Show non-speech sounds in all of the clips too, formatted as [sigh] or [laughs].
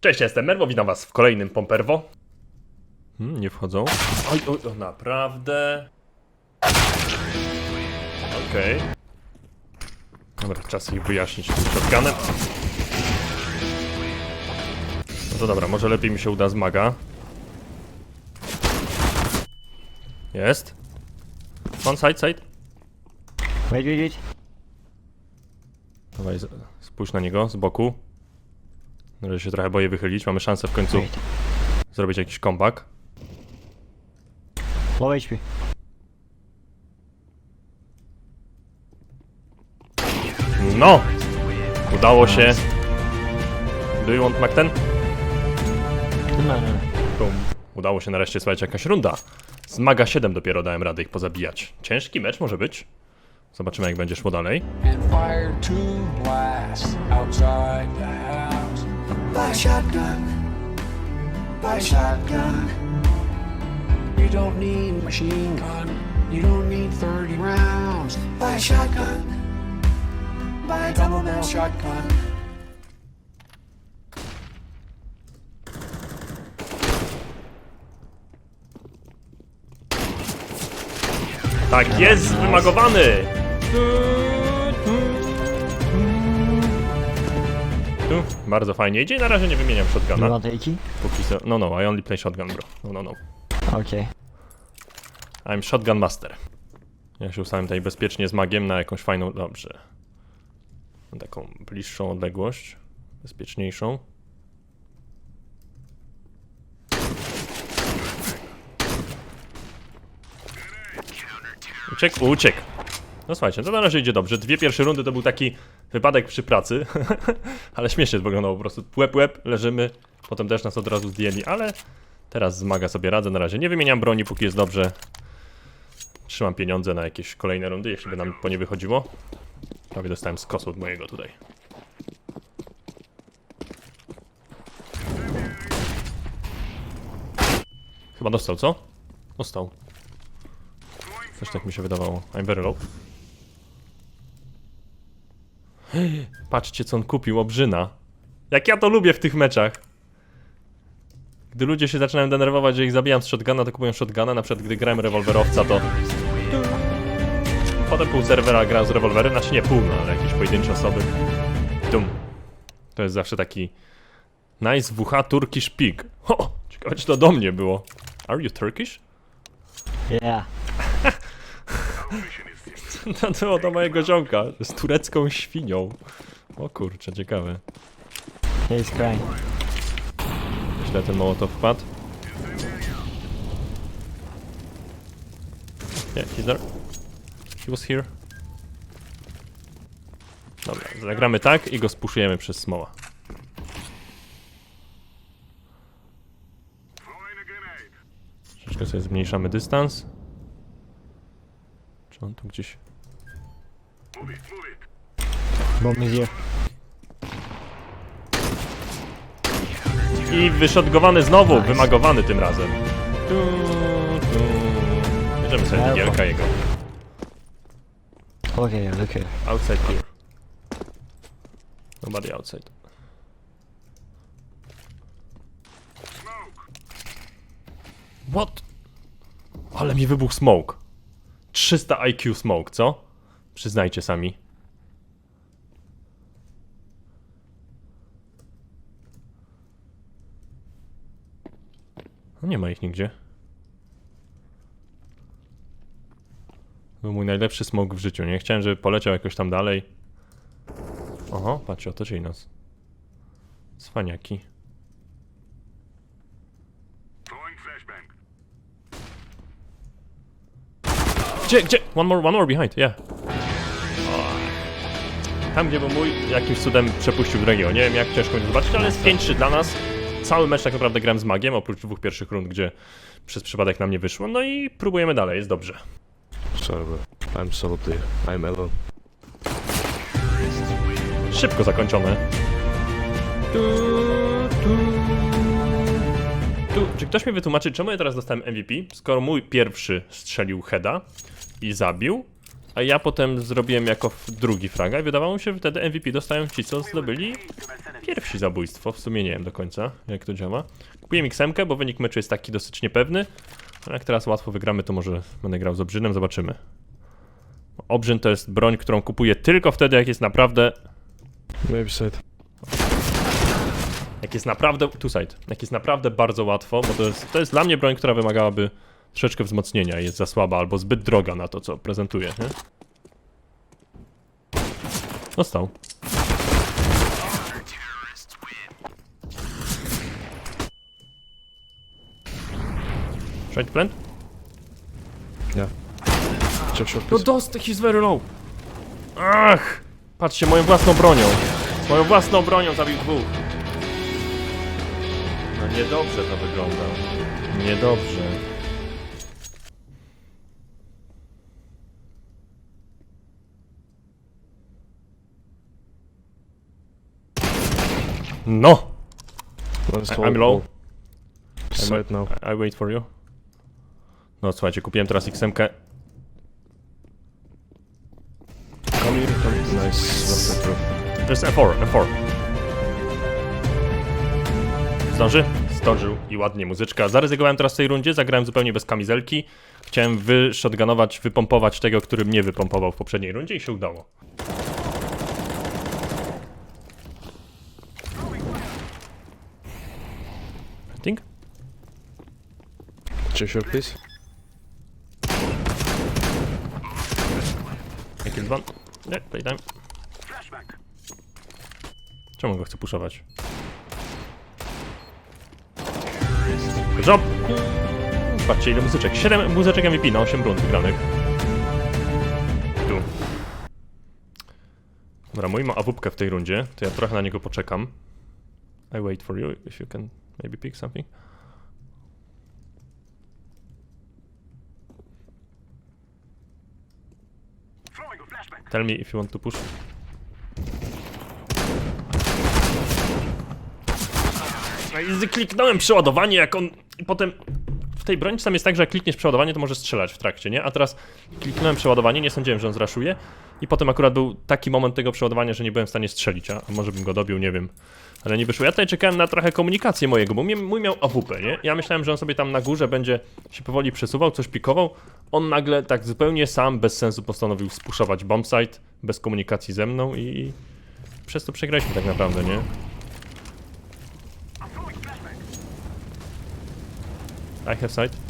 Cześć, jestem Merwo, witam was w kolejnym Pomperwo. Hmm, nie wchodzą. Oj, oj, o, naprawdę. Okej. Dobra, czas ich wyjaśnić tym shotgunem. No to dobra, może lepiej mi się uda z maga. Jest. On side, side. Wait, wait, wait. Dawaj, spójrz na niego z boku. Na razie się trochę boję wychylić. Mamy szansę w końcu Wait. zrobić jakiś comeback. Low HP. No! Udało się. Do you want Mac 10? No, no, no. Boom. Udało się nareszcie słuchać jakaś runda. Z Maga 7 dopiero dałem radę ich pozabijać. Ciężki mecz może być. Zobaczymy jak będzie szło dalej. and fire to blast outside the house. Buy a shotgun. Buy a shotgun. You don't need machine gun. You don't need 30 rounds. Buy a shotgun. Buy a double barrel shotgun. Tak jest, wymagowany! Tu, bardzo fajnie idzie i na razie nie wymieniam shotguna. AK? Póki co. No, no, I only play shotgun, bro. No, no, no. Okay. I'm shotgun master. Ja się ustawiam tutaj bezpiecznie z magiem na jakąś fajną. Dobrze. Na taką bliższą odległość. Bezpieczniejszą. Uciekł, uciekł. No słuchajcie, to na razie idzie dobrze. Dwie pierwsze rundy to był taki wypadek przy pracy, [laughs] ale śmiesznie to wyglądało po prostu. Łeb, łeb, leżymy, potem też nas od razu zdjęli, ale teraz z maga sobie radzę na razie. Nie wymieniam broni, póki jest dobrze. Trzymam pieniądze na jakieś kolejne rundy, jeśli by nam po nie wychodziło. Prawie dostałem skos od mojego tutaj. Chyba dostał, co? Dostał. Coś tak mi się wydawało. I'm very low. [gasps] Patrzcie, co on kupił, obrzyna. Jak ja to lubię w tych meczach. Gdy ludzie się zaczynają denerwować, że ich zabijam z shotguna, to kupują shotguna. Na przykład, gdy grałem rewolwerowca, to... Potem pół serwera gra z rewolwerem, znaczy nie pół, no, ale jakieś pojedyncze osoby. Dum. To jest zawsze taki... Nice WH Turkish Pig. Ho! Ciekawe, czy to do mnie było. Are you Turkish? Yeah. [laughs] [laughs] To było do mojego ziomka z turecką świnią. O kurczę, ciekawe. He's crying. Źle ten mołotow wpadł. Yeah, he's there. He was here. Dobra, zagramy tak i go spuszujemy przez smoła. Troszeczkę sobie zmniejszamy dystans. Czy on tu gdzieś... Bomb is here. I wyszodgowany znowu, wymagowany tym razem. Tu, tu. Bierzemy sobie Brawo. Digielka jego. Here, look here. Outside clear. Nobody outside. What? Ale mi wybuchł smoke. 300 IQ smoke, co? Przyznajcie sami. No nie ma ich nigdzie. Był mój najlepszy smok w życiu, nie? Chciałem, żeby poleciał jakoś tam dalej. Oho, patrzcie, otoczyli nas. Cwaniaki. Gdzie, gdzie? One more, one more behind, yeah. Tam, gdzie był mój, jakimś cudem przepuścił drugiego. Nie wiem, jak ciężko będzie zobaczyć, ale jest 5-3 dla nas. Cały mecz tak naprawdę grałem z magiem, oprócz dwóch pierwszych rund, gdzie przez przypadek nam nie wyszło. No i próbujemy dalej, jest dobrze. Sorry. I'm player. I'm alone. Szybko zakończone. Tu, tu. Tu, czy ktoś mi wytłumaczy, czemu ja teraz dostałem MVP, skoro mój pierwszy strzelił heada i zabił, a ja potem zrobiłem jako drugi fraga i wydawało mi się, że wtedy MVP dostają ci, co zdobyli pierwsi zabójstwo. W sumie nie wiem do końca, jak to działa. Kupiłem X-emkę, bo wynik meczu jest taki dosyć niepewny, ale jak teraz łatwo wygramy, to może będę grał z Obrzynem, zobaczymy. Obrzyn to jest broń, którą kupuję tylko wtedy, jak jest naprawdę side. Jak jest naprawdę. Tu side. Jak jest naprawdę bardzo łatwo, bo to jest, to jest dla mnie broń, która wymagałaby troszeczkę wzmocnienia i jest za słaba albo zbyt droga na to, co prezentuje, nie? Dostał. Right plant? Yeah. Check short, No dostał, he's very low. Ach! Patrzcie, moją własną bronią. Moją własną bronią zabił dwóch. No niedobrze to wygląda. Niedobrze. No! I- I'm low. Side now. I wait for you. No słuchajcie, kupiłem teraz XM-kę. Come here, come. Nice. Played, bro. To jest F4, F4. Zdąży? Zdążył i ładnie muzyczka. Zaryzykowałem teraz w tej rundzie, zagrałem zupełnie bez kamizelki. Chciałem wyshotgunować, wypompować tego, który mnie wypompował w poprzedniej rundzie i się udało. Think? Check short, please. Ban? Nie, playtime. Czemu go chcę puszować? Job! Patrzcie ile muzyczek. 7 muzyczek MVP na 8 rund wygranych. Tu. Dobra, mój ma awupkę w tej rundzie, to ja trochę na niego poczekam. I wait for you, if you can maybe pick something. Tell me if you want to push. No kliknąłem przeładowanie, jak on... I potem... W tej broni tam jest tak, że jak klikniesz przeładowanie, to może strzelać w trakcie, nie? A teraz kliknąłem przeładowanie, nie sądziłem, że on zraszuje. I potem akurat był taki moment tego przeładowania, że nie byłem w stanie strzelić, a może bym go dobił, nie wiem. Ale nie wyszło. Ja tutaj czekałem na trochę komunikację mojego, bo mój miał AWP, nie? Ja myślałem, że on sobie tam na górze będzie się powoli przesuwał, coś pikował. On nagle tak zupełnie sam, bez sensu postanowił spuszować bombsite, bez komunikacji ze mną i... Przez to przegraliśmy tak naprawdę, nie? I have sight.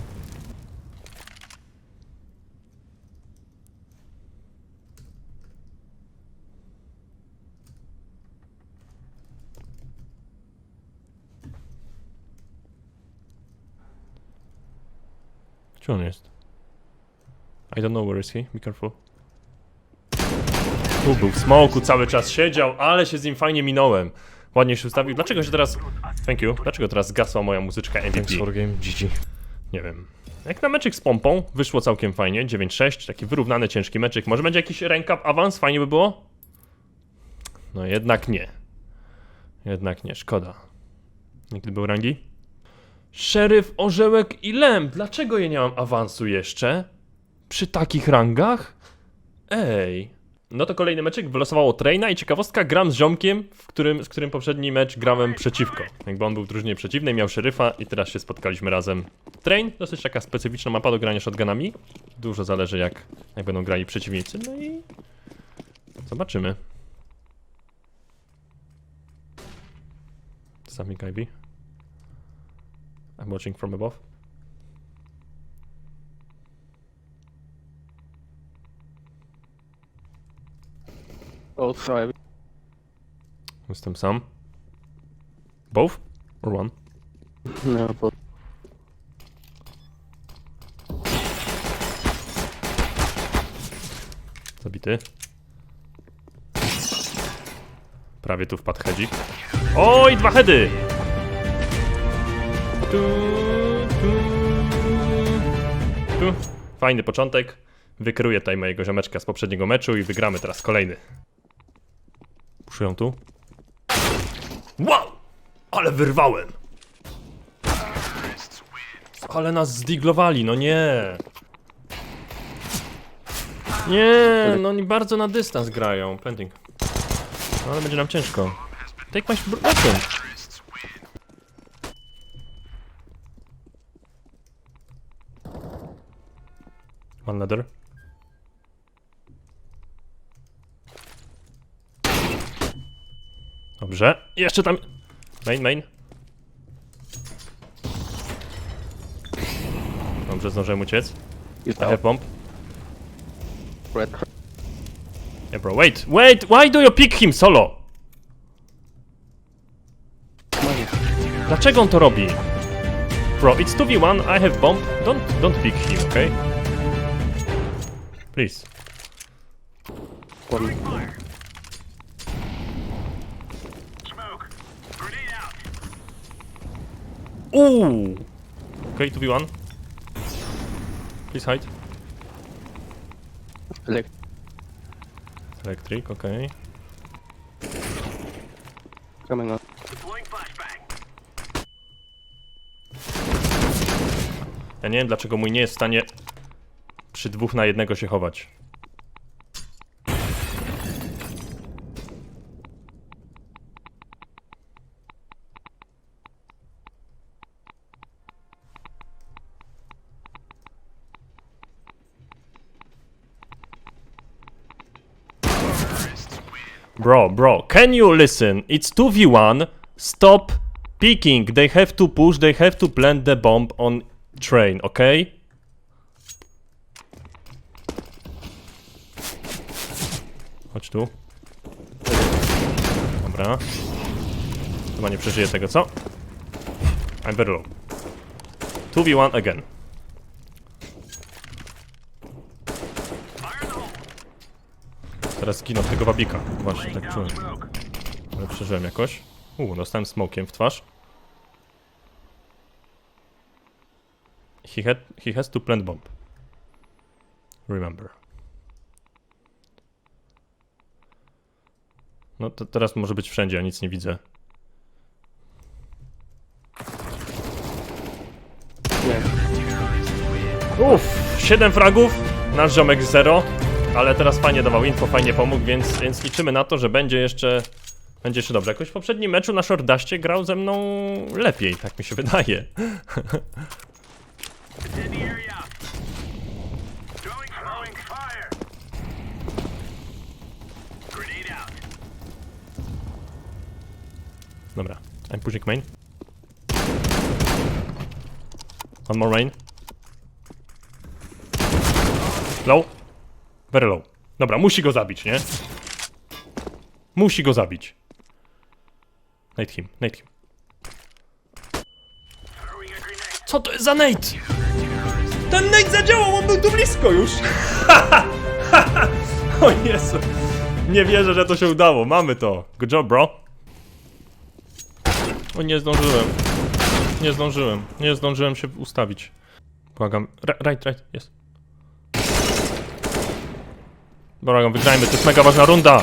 Gdzie on jest? I don't know where is he, be careful. Tu był w smoku, cały czas siedział, ale się z nim fajnie minąłem. Ładnie się ustawił. Dlaczego się teraz... Thank you. Dlaczego teraz zgasła moja muzyczka MVP? Thanks for game. GG. Nie wiem. Jak na meczyk z pompą, wyszło całkiem fajnie. 9-6, taki wyrównany, ciężki meczyk. Może będzie jakiś up awans? Fajnie by było? No jednak nie. Jednak nie, szkoda. Nigdy był rangi? Szeryf, orzełek i lem. Dlaczego ja nie mam awansu jeszcze? Przy takich rangach? Ej. No to kolejny meczyk wylosowało Traina i ciekawostka, gram z ziomkiem, w którym, z którym poprzedni mecz grałem przeciwko. Jakby on był w drużynie przeciwnej, miał szeryfa i teraz się spotkaliśmy razem. Train, dosyć taka specyficzna mapa do grania shotgunami. Dużo zależy jak, jak będą grali przeciwnicy, no i zobaczymy. Something Ivy. I'm watching from above. Both Jestem sam. Both? Or one? No, both. Zabity. Prawie tu wpadł hedzik. Oj, dwa heady! Tu, tu, tu. Fajny początek. Wykryję tutaj mojego ziomeczka z poprzedniego meczu i wygramy teraz kolejny. Puszują tu. Wow! Ale wyrwałem! Ale nas zdiglowali, no nie! Nie, no oni bardzo na dystans grają. Planting. No ale będzie nam ciężko. Take my broken. One ladder. Dobrze. Jeszcze tam. Main, main. Dobrze, zdążyłem uciec. I have bomb. Yeah, bro, wait, wait, why do you pick him solo? Dlaczego on to robi? Bro, it's 2v1, I have bomb, don't, don't pick him, okay? Please. Ooh! Okay, 2v1. Please hide. Electric, okej. Coming up. Ja nie wiem dlaczego mój nie jest w stanie przy dwóch na jednego się chować. Bro, bro, can you listen? It's 2v1. Stop peeking. They have to push, they have to plant the bomb on train, okay? Chodź tu. Dobra. Chyba nie przeżyję tego, co? I'm very low. 2v1 again. Teraz zginął tego wabika. Właśnie, tak czułem. Ale przeżyłem jakoś. Uuu, dostałem smokiem w twarz. He, had, he has to plant bomb. Remember. No to teraz może być wszędzie, ja nic nie widzę. Uff, 7 fragów, nasz ziomek 0, ale teraz fajnie dawał info, fajnie pomógł, więc, więc liczymy na to, że będzie jeszcze, będzie jeszcze dobrze. Jakoś w poprzednim meczu na Shortdaście grał ze mną lepiej, tak mi się wydaje. [laughs] Dobra, I'm pushing main. One more main. Low. Very low. Dobra, musi go zabić, nie? Musi go zabić. Nate him, nate him. Co to jest za Nate? Ten Nate zadziałał, on był tu blisko już! [laughs] o Jezu. Nie wierzę, że to się udało. Mamy to. Good job, bro. O, nie zdążyłem. Nie zdążyłem. Nie zdążyłem się ustawić. Błagam. Right, right, jest. Błagam, wygrajmy, to jest mega ważna runda.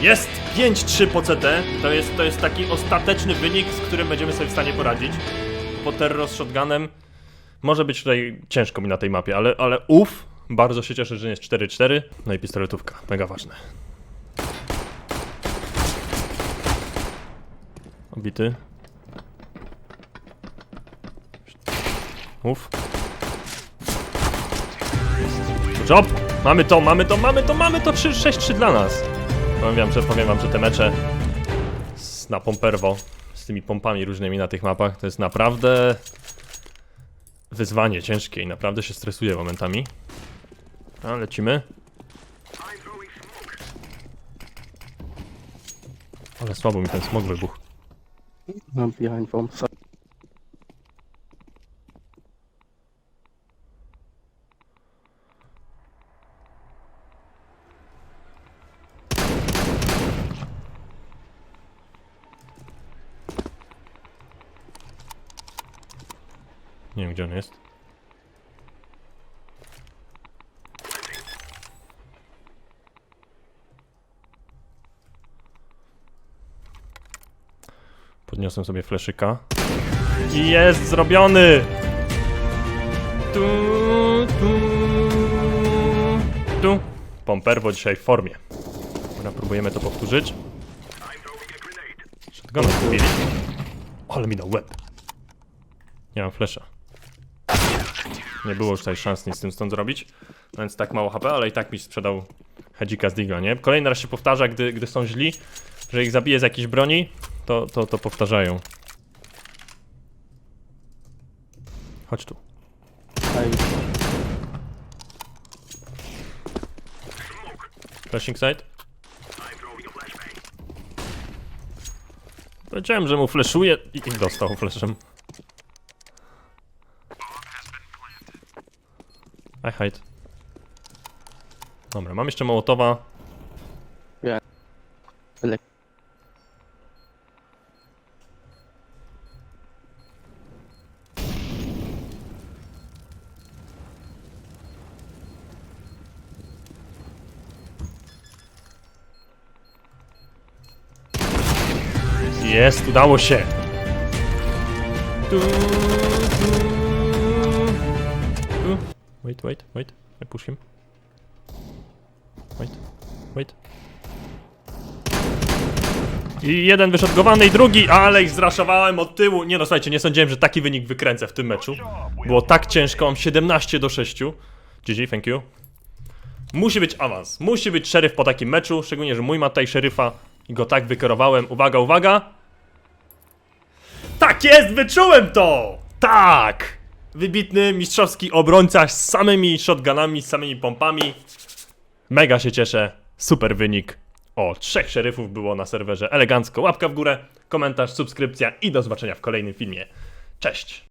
Jest! 5-3 po CT. To jest, to jest taki ostateczny wynik, z którym będziemy sobie w stanie poradzić. Po terror z shotgunem. Może być tutaj ciężko mi na tej mapie, ale, ale uff. Bardzo się cieszę, że nie jest 4-4. No i pistoletówka. Mega ważne. Obity. Uff. Good job! Mamy to, mamy to, mamy to, mamy to! 3-6-3 dla nas. Powiem że, powiem wam, że te mecze z, na pomperwo, z tymi pompami różnymi na tych mapach, to jest naprawdę wyzwanie ciężkie i naprawdę się stresuje momentami. A, lecimy. Ale słabo mi ten smog wybuchł. I'm behind bomb side. Nie wiem, gdzie on jest. Podniosłem sobie fleszyka. I jest zrobiony! Tu, tu. tu. Pomperwo dzisiaj w formie. Dobra, próbujemy to powtórzyć. Shotgun kupili. Ale mi dał łeb. Nie mam flesza. Nie było już tutaj szans nic z tym stąd zrobić. Więc tak mało HP, ale i tak mi sprzedał Hedzika z Digla, nie? Kolejny raz się powtarza, gdy, gdy są źli, że ich zabije z jakiejś broni, to, to, to powtarzają. Chodź tu. Flashing side. Powiedziałem, że mu flashuje i, dostał flashem. I hide. Dobra, mam jeszcze Mołotowa. Jest, udało się. Tu, tu, tu. Wait, wait, wait. I push him. Wait, wait. I jeden wyszodgowany i drugi, ale ich zraszowałem od tyłu. Nie no, słuchajcie, nie sądziłem, że taki wynik wykręcę w tym meczu. Było tak ciężko, mam 17 do 6. GG, thank you. Musi być awans, musi być szeryf po takim meczu, szczególnie, że mój ma tutaj szeryfa i go tak wykierowałem. Uwaga, uwaga. Tak jest, wyczułem to! Tak! Wybitny mistrzowski obrońca z samymi shotgunami, z samymi pompami. Mega się cieszę. Super wynik. O, trzech szeryfów było na serwerze elegancko. Łapka w górę, komentarz, subskrypcja i do zobaczenia w kolejnym filmie. Cześć!